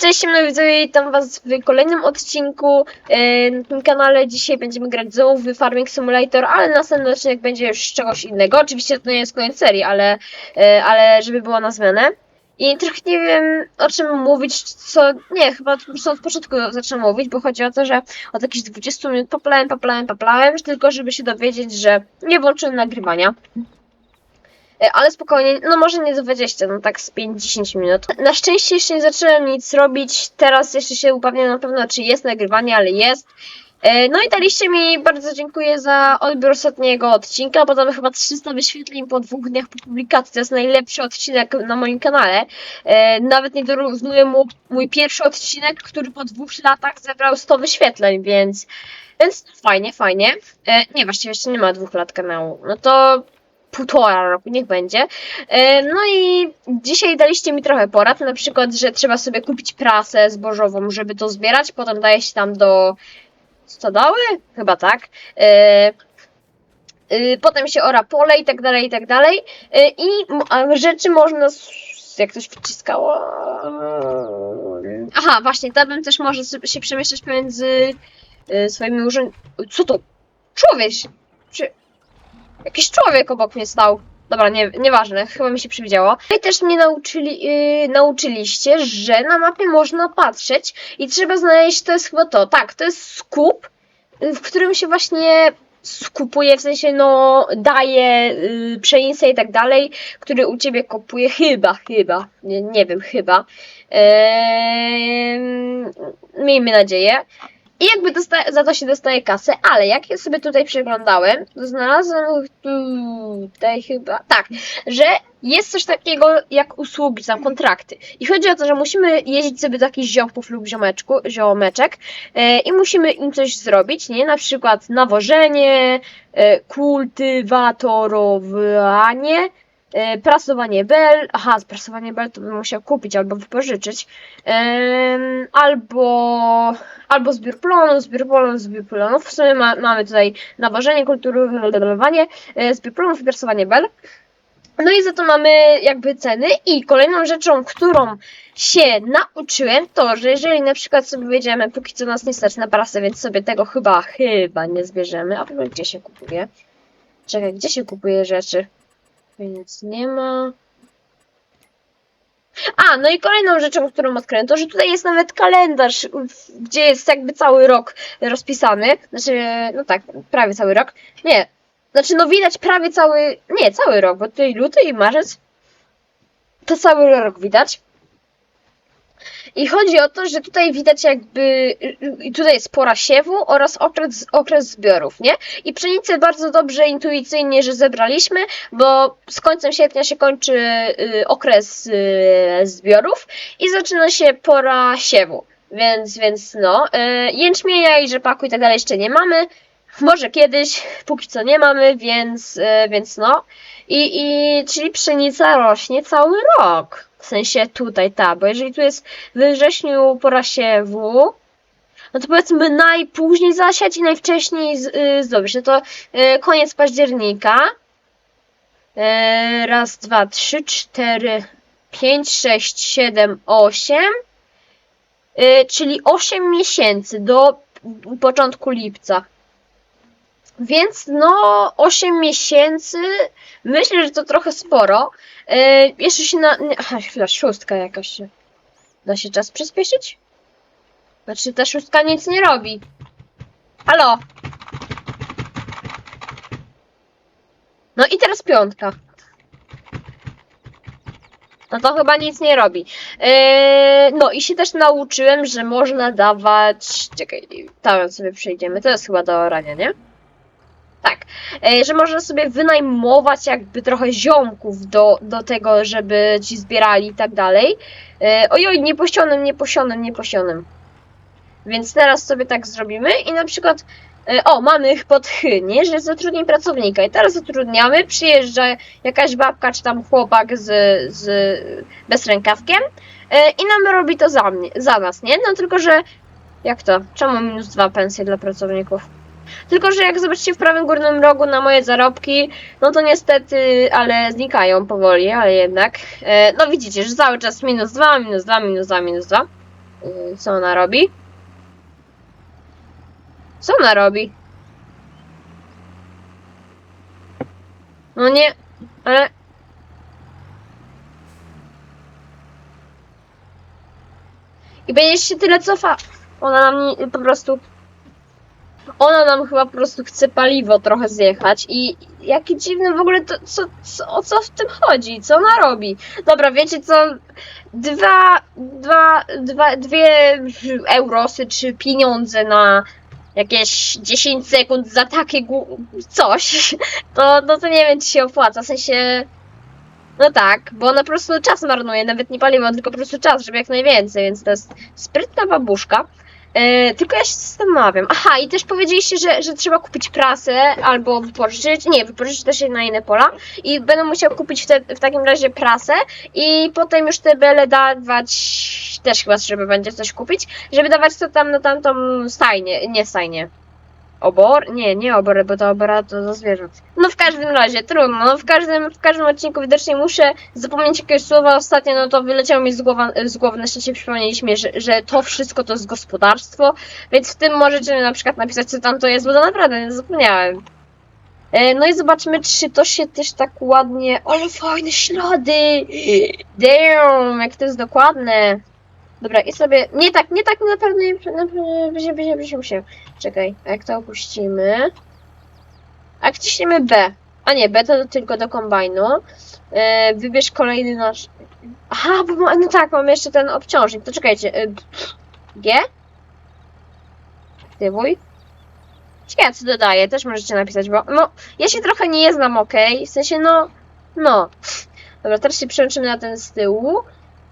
Cześć, no widzowie, witam was w kolejnym odcinku e, na tym kanale. Dzisiaj będziemy grać znowu w Farming Simulator, ale następny odcinek będzie już czegoś innego. Oczywiście to nie jest koniec serii, ale, e, ale żeby było na zmianę. I trochę nie wiem o czym mówić, co... Nie, chyba po prostu od początku zacznę mówić, bo chodzi o to, że od jakichś 20 minut paplałem, paplałem, paplałem, tylko żeby się dowiedzieć, że nie włączyłem nagrywania. E, Ale spokojnie, no może nie 20, no tak z 5-10 minut. Na szczęście jeszcze nie zacząłem nic robić. Teraz jeszcze się upewniam na pewno, czy jest nagrywanie, ale jest. E, No i daliście mi, bardzo dziękuję za odbiór ostatniego odcinka, bo tam chyba 300 wyświetleń po dwóch dniach po publikacji. To jest najlepszy odcinek na moim kanale. E, Nawet nie dorównuje mu mój pierwszy odcinek, który po dwóch latach zebrał 100 wyświetleń, więc, więc fajnie, fajnie. Nie, właściwie jeszcze nie ma dwóch lat kanału. No to półtora roku, niech będzie. E, No i dzisiaj daliście mi trochę porad, na przykład, że trzeba sobie kupić prasę zbożową, żeby to zbierać, potem daje się tam do stodoły? Chyba tak. E, y, Potem się ora pole i tak dalej, i tak dalej. E, I rzeczy można, jak coś wciskało. Aha, właśnie, tabem też może się przemieszczać pomiędzy e, swoimi urząd... Co to? Człowiek! Jakiś człowiek obok mnie stał. Dobra, nie, nieważne, chyba mi się przewidziało. I też mnie nauczyli, yy, nauczyliście, że na mapie można patrzeć i trzeba znaleźć, to jest chyba to, tak, to jest skup, y, w którym się właśnie skupuje, w sensie no daje yy, i tak dalej, który u ciebie kopuje, chyba, chyba, nie, nie wiem, chyba. Eee, miejmy nadzieję. I jakby za to się dostaje kasę, ale jak ja sobie tutaj przeglądałem, to znalazłem tutaj chyba, tak, że jest coś takiego jak usługi, tam kontrakty. I chodzi o to, że musimy jeździć sobie do jakichś ziomków lub ziomeczku, ziomeczek e, i musimy im coś zrobić, nie? Na przykład nawożenie, e, kultywatorowanie, prasowanie bel, aha, prasowanie bel to bym musiał kupić albo wypożyczyć, albo albo zbiór plonów, zbiór plonów, zbiór plonów. W sumie ma, mamy tutaj nawożenie, kulturowanie, e, zbiór plonów i prasowanie bel. No i za to mamy jakby ceny i kolejną rzeczą, którą się nauczyłem, to, że jeżeli na przykład sobie wyjdziemy, póki co nas nie stać na prasę, więc sobie tego chyba, chyba nie zbierzemy. A w ogóle gdzie się kupuje? Czekaj, gdzie się kupuje rzeczy? Więc nie ma. A, no i kolejną rzeczą, którą odkryłem, to, że tutaj jest nawet kalendarz, gdzie jest jakby cały rok rozpisany. Znaczy, no tak, prawie cały rok. Nie, znaczy no widać prawie cały, nie, cały rok, bo tutaj luty i marzec, to cały rok widać. I chodzi o to, że tutaj widać jakby, tutaj jest pora siewu oraz okres, okres zbiorów, nie? I pszenicę bardzo dobrze, intuicyjnie, że zebraliśmy, bo z końcem sierpnia się kończy y, okres y, zbiorów i zaczyna się pora siewu. Więc, więc no, y, jęczmienia i rzepaku i tak dalej jeszcze nie mamy. Może kiedyś, póki co nie mamy, więc, y, więc no. I, I czyli pszenica rośnie cały rok. W sensie tutaj ta, bo jeżeli tu jest we wrześniu pora siewu, no to powiedzmy najpóźniej zasiać i najwcześniej y, zdobyć. No to y, koniec października. Y, raz, dwa, trzy, cztery, pięć, sześć, siedem, osiem. Y, czyli 8 miesięcy do początku lipca. Więc no 8 miesięcy, myślę, że to trochę sporo. E, jeszcze się na... nie- Aha, chwila, szóstka jakaś. Da się czas przyspieszyć? Znaczy ta szóstka nic nie robi. Halo? No i teraz piątka. No to chyba nic nie robi. Eee, no i się też nauczyłem, że można dawać... Czekaj, tam sobie przejdziemy. To jest chyba do orania, nie? Tak, e, że można sobie wynajmować jakby trochę ziomków do, do tego, żeby ci zbierali i tak dalej. E, Ojoj, nie posionym, nie posionym, nie posionym. Więc teraz sobie tak zrobimy i na przykład, e, o, mamy pod chy, nie, że zatrudnij pracownika i teraz zatrudniamy, przyjeżdża jakaś babka czy tam chłopak z, z bezrękawkiem e, i nam robi to za, mnie, za nas, nie? No tylko, że jak to? Czemu minus dwa pensje dla pracowników? Tylko, że jak zobaczycie w prawym górnym rogu na moje zarobki, no to niestety, ale znikają powoli, ale jednak. E, no widzicie, że cały czas minus 2, minus 2, minus 2, minus 2. Y, Co ona robi? Co ona robi? No nie, ale... I będziesz się tyle cofa. Ona nam po prostu... Ona nam chyba po prostu chce paliwo trochę zjechać i jaki dziwny w ogóle to, co, co, o co w tym chodzi? Co ona robi? Dobra, wiecie co? Dwa, dwa, dwa, dwie eurosy czy pieniądze na jakieś 10 sekund za takie coś, to, no to nie wiem, czy się opłaca. W sensie, no tak, bo ona po prostu czas marnuje, nawet nie paliwo, tylko po prostu czas, żeby jak najwięcej, więc to jest sprytna babuszka. E, tylko ja się zastanawiam. Aha, i też powiedzieliście, że, że trzeba kupić prasę albo wypożyczyć. Nie, wypożyczyć też na inne pola. I będę musiał kupić w, te, w takim razie prasę i potem już te bele dawać. Też chyba trzeba będzie coś kupić, żeby dawać to tam na tamtą stajnię. Nie stajnię. Obor? Nie, nie obor, bo to obora to do zwierząt. No w każdym razie, trudno. No w każdym, w każdym odcinku widocznie muszę zapomnieć jakiegoś słowa ostatnio, no to wyleciało mi z głowy, z głowy na szczęście przypomnieliśmy, że, że to wszystko to jest gospodarstwo, więc w tym możecie na przykład napisać, co tam to jest, bo to naprawdę nie zapomniałem. E, No i zobaczmy, czy to się też tak ładnie... Ale fajne ślady! Damn, jak to jest dokładne. Dobra, i sobie... Nie tak, nie tak, na pewno nie... Na pewno będzie, będzie, będzie się... Czekaj, jak to opuścimy? A wciśniemy B? A nie, B to tylko do kombajnu. E, wybierz kolejny nasz... Aha, bo ma, no tak, mam jeszcze ten obciążnik. To czekajcie. E, G? Aktywuj. Ciekawe co dodaję, też możecie napisać, bo no, ja się trochę nie znam, ok? W sensie, no, no. Dobra, teraz się przełączymy na ten z tyłu.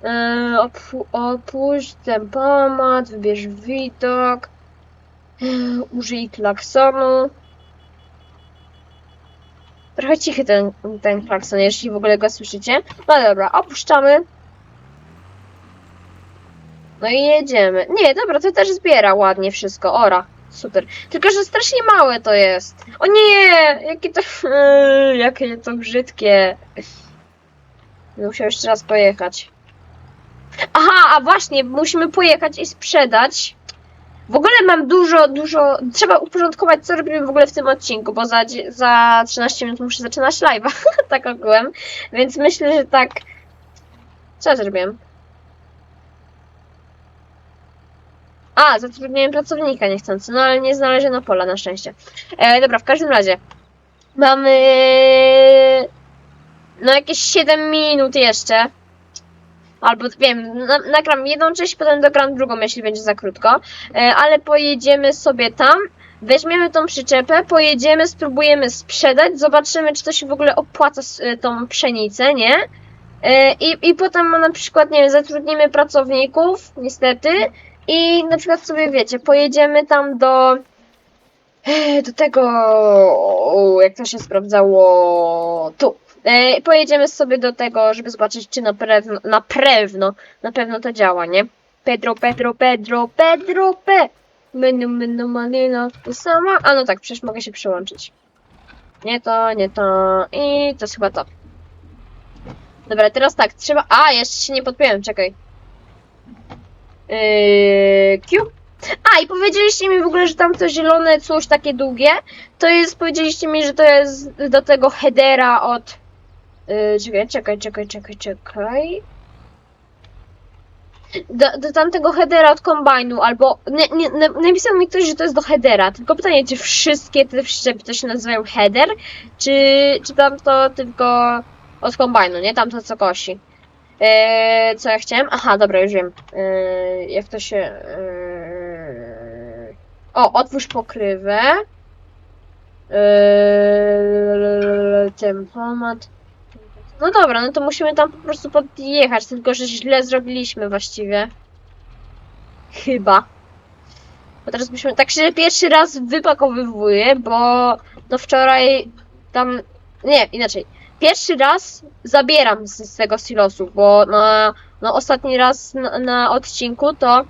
Yy, opu opuść tempomat, wybierz widok. Yy, użyj klaksonu. Trochę cichy ten, ten klakson, jeśli w ogóle go słyszycie. No dobra, opuszczamy. No i jedziemy. Nie, dobra, to też zbiera ładnie wszystko. Ora, super. Tylko, że strasznie małe to jest. O nie! Jakie to... Eee, jakie to brzydkie. Musiał jeszcze raz pojechać. Aha, a właśnie, musimy pojechać i sprzedać. W ogóle mam dużo, dużo. Trzeba uporządkować, co robimy w ogóle w tym odcinku, bo za, za 13 minut muszę zaczynać live'a. tak ogółem. Więc myślę, że tak. Co ja zrobiłem? A, zatrudniłem pracownika niechcący, no ale nie znaleziono pola na szczęście. E, dobra, w każdym razie. Mamy. No jakieś 7 minut jeszcze. Albo wiem, na, nagram jedną część, potem dogram drugą, jeśli będzie za krótko. E, ale pojedziemy sobie tam, weźmiemy tą przyczepę, pojedziemy, spróbujemy sprzedać, zobaczymy, czy to się w ogóle opłaca e, tą pszenicę, nie? E, I, I potem na przykład, nie wiem, zatrudnimy pracowników, niestety, i na przykład sobie wiecie, pojedziemy tam do do tego, jak to się sprawdzało, tu. E, pojedziemy sobie do tego, żeby zobaczyć, czy na pewno, na pewno, na pewno to działa, nie? Pedro, Pedro, Pedro, Pedro, Pe. Menu, menu, malina, to sama. A no tak, przecież mogę się przyłączyć. Nie to, nie to i to jest chyba to. Dobra, teraz tak, trzeba... A, jeszcze się nie podpiąłem, czekaj. Yy, Q. A, i powiedzieliście mi w ogóle, że tam to zielone coś takie długie, to jest, powiedzieliście mi, że to jest do tego headera od... Yy, czekaj, czekaj, czekaj, czekaj, czekaj. Do, do tamtego headera od kombajnu, albo nie, nie, na- napisał mi ktoś, że to jest do headera, tylko pytanie, czy wszystkie te przyczepy to się nazywają header, czy, czy tam to tylko od kombajnu, nie? Tam to co kosi. Eee, co ja chciałem? Aha, dobra, już wiem. Eee, jak to się. Eee... O, otwórz pokrywę. Eee, tempomat. No dobra, no to musimy tam po prostu podjechać, tylko że źle zrobiliśmy właściwie. Chyba. Bo teraz byśmy. Tak się pierwszy raz wypakowywuję, bo no wczoraj tam. Nie, inaczej pierwszy raz zabieram z, z tego silosu, bo na, no ostatni raz na, na odcinku to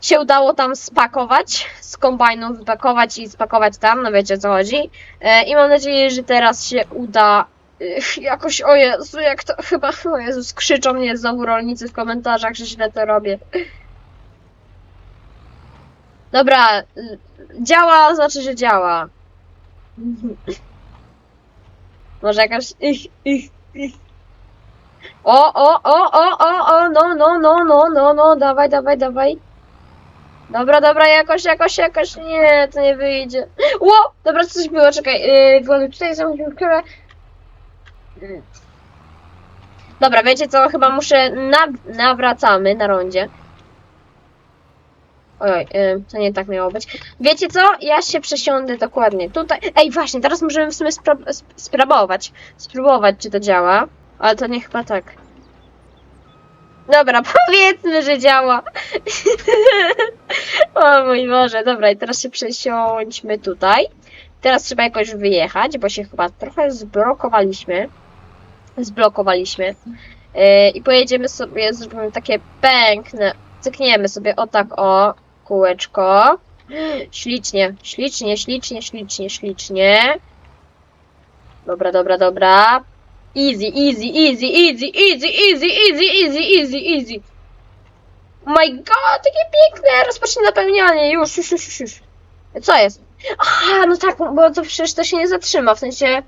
się udało tam spakować, z kombajnu wypakować i spakować tam, no wiecie o co chodzi. E, I mam nadzieję, że teraz się uda jakoś, o Jezu, jak to chyba, o Jezus, krzyczą mnie znowu rolnicy w komentarzach, że źle to robię. Dobra, y, działa, znaczy, że działa. Może jakaś... Ich, ich, ich. O, o, o, o, o, o, no, no, no, no, no, no, dawaj, dawaj, dawaj. Dobra, dobra, jakoś, jakoś, jakoś, nie, to nie wyjdzie. Ło, dobra, coś było, czekaj, yy, tutaj, zamknij krowę. Dobra, wiecie co, chyba muszę, na, nawracamy na rondzie. Oj, yy, to nie tak miało być. Wiecie co? Ja się przesiądę dokładnie tutaj. Ej, właśnie, teraz możemy w sumie sp- spróbować. Spróbować, czy to działa. Ale to nie chyba tak. Dobra, powiedzmy, że działa. o mój Boże, dobra, i teraz się przesiądźmy tutaj. Teraz trzeba jakoś wyjechać, bo się chyba trochę zblokowaliśmy. Zblokowaliśmy. Yy, I pojedziemy sobie, zrobimy takie pękne, cykniemy sobie o tak o kółeczko. Ślicznie, ślicznie, ślicznie, ślicznie, ślicznie. Dobra, dobra, dobra. Easy, easy, easy, easy, easy, easy, easy, easy, easy, easy. Oh my god, takie piękne! Rozpocznij napełnianie, już, już, już, już, już. Co jest? Aha, no tak, bo to przecież to się nie zatrzyma, w sensie...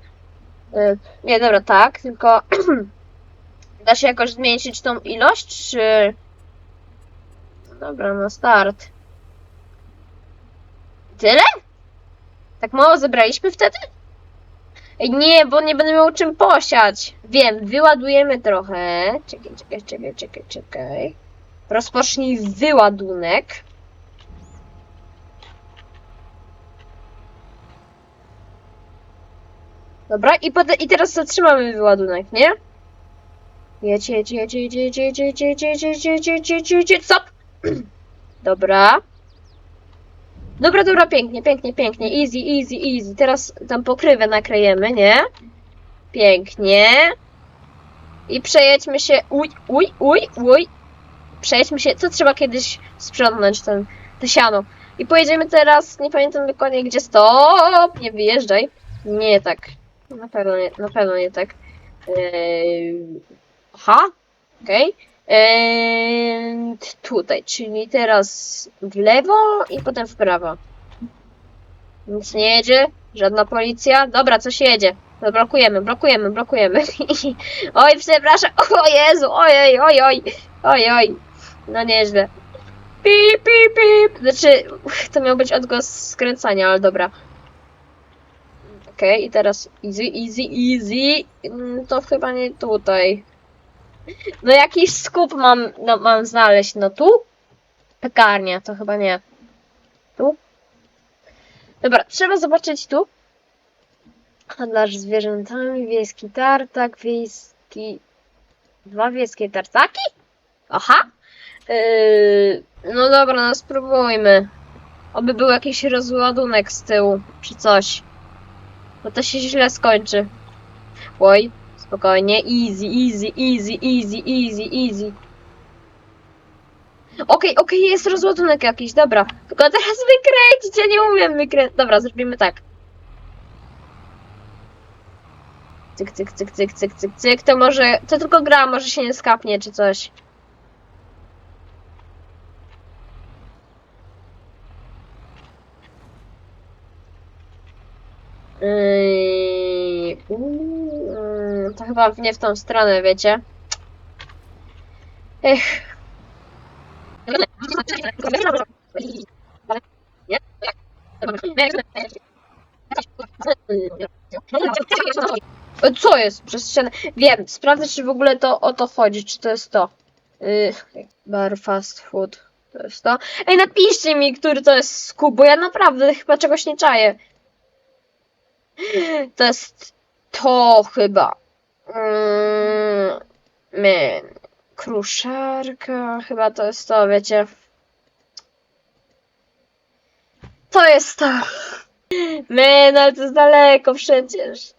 y, Nie, dobra, tak, tylko... Da się jakoś zmniejszyć tą ilość, czy... Dobra, no start. Tyle? Tak mało zebraliśmy wtedy? Ej, nie, bo nie będę miał czym posiać. Wiem, wyładujemy trochę. Czekaj, czekaj, czekaj, czekaj, czekaj. Rozpocznij wyładunek. Dobra, i, potem, i teraz zatrzymamy wyładunek, nie? Jedź, jedź, jedź, jedź, jedź, jedź, jedź, jedź, jedź, jedź, stop! Dobra. Dobra, dobra, pięknie, pięknie, pięknie. Easy, easy, easy. Teraz tam pokrywę nakrejemy, nie? Pięknie. I przejedźmy się. Uj, uj, uj, uj. Przejedźmy się. Co trzeba kiedyś sprzątnąć ten, te siano. I pojedziemy teraz, nie pamiętam dokładnie gdzie. Stop! Nie wyjeżdżaj. Nie tak. Na pewno nie, na pewno nie tak. Eee, aha, okej. Eee, tutaj, czyli teraz w lewo i potem w prawo. Nic nie jedzie, żadna policja. Dobra, coś jedzie. No, blokujemy, blokujemy, blokujemy. oj, przepraszam. O Jezu, ojej, oj, oj, oj, oj. No nieźle. Pip, pip, pip. Znaczy, to miał być odgłos skręcania, ale dobra. Okej, i teraz easy, easy, easy. Mm, To chyba nie tutaj. No jakiś skup mam, no, mam znaleźć, no tu? Piekarnia, to chyba nie. Tu? Dobra, trzeba zobaczyć tu. Handlarz zwierzętami, wiejski tartak, wiejski... Dwa wiejskie tartaki? Aha! Yy, no dobra, no spróbujmy. Oby był jakiś rozładunek z tyłu, czy coś. Bo to się źle skończy. Oj, spokojnie, easy, easy, easy, easy, easy, easy. Okej, okej, jest rozładunek jakiś, dobra. Tylko teraz wykręcić, ja nie umiem wykręcić. Dobra, zrobimy tak. Cyk, cyk, cyk, cyk, cyk, cyk, cyk. To może, to tylko gra, może się nie skapnie, czy coś. Yy, chyba nie w tą stronę, wiecie. Ech. Co jest przez ścianę? Wiem, sprawdzę, czy w ogóle to o to chodzi, czy to jest to. Bar fast food. To jest to. Ej, napiszcie mi, który to jest skup, bo ja naprawdę chyba czegoś nie czaję. To jest to chyba. Mm, man. Kruszarka. Chyba to jest to, wiecie. To jest to. Man, ale to jest daleko przecież.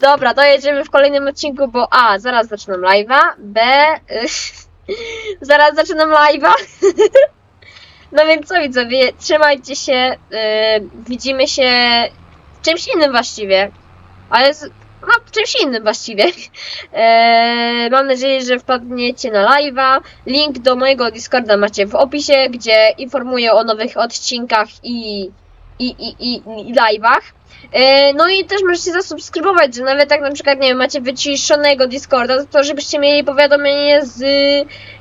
Dobra, dojedziemy w kolejnym odcinku, bo A, zaraz zaczynam live'a, B, zaraz zaczynam live'a. no więc co widzowie, trzymajcie się, yy, widzimy się czymś innym właściwie. Ale z... no, czymś innym właściwie. E, mam nadzieję, że wpadniecie na live'a. Link do mojego Discorda macie w opisie, gdzie informuję o nowych odcinkach i, i, i, i, i live'ach. E, No i też możecie zasubskrybować, że nawet jak na przykład, nie wiem, macie wyciszonego Discorda, to żebyście mieli powiadomienie z,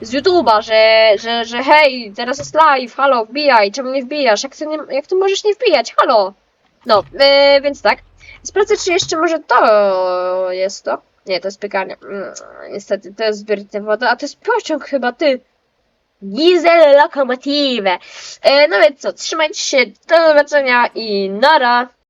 z YouTube'a, że, że, że hej, teraz jest live, halo, wbijaj, czemu nie wbijasz, jak ty, nie, jak ty możesz nie wbijać, halo. No, e, więc tak. Sprawdzę, czy jeszcze może to jest to. Nie, to jest piekarnia. Mm, Niestety, to jest zbiornik woda, a to jest pociąg chyba, ty. Diesel Lokomotive. E, no więc co, trzymajcie się, do zobaczenia i nara.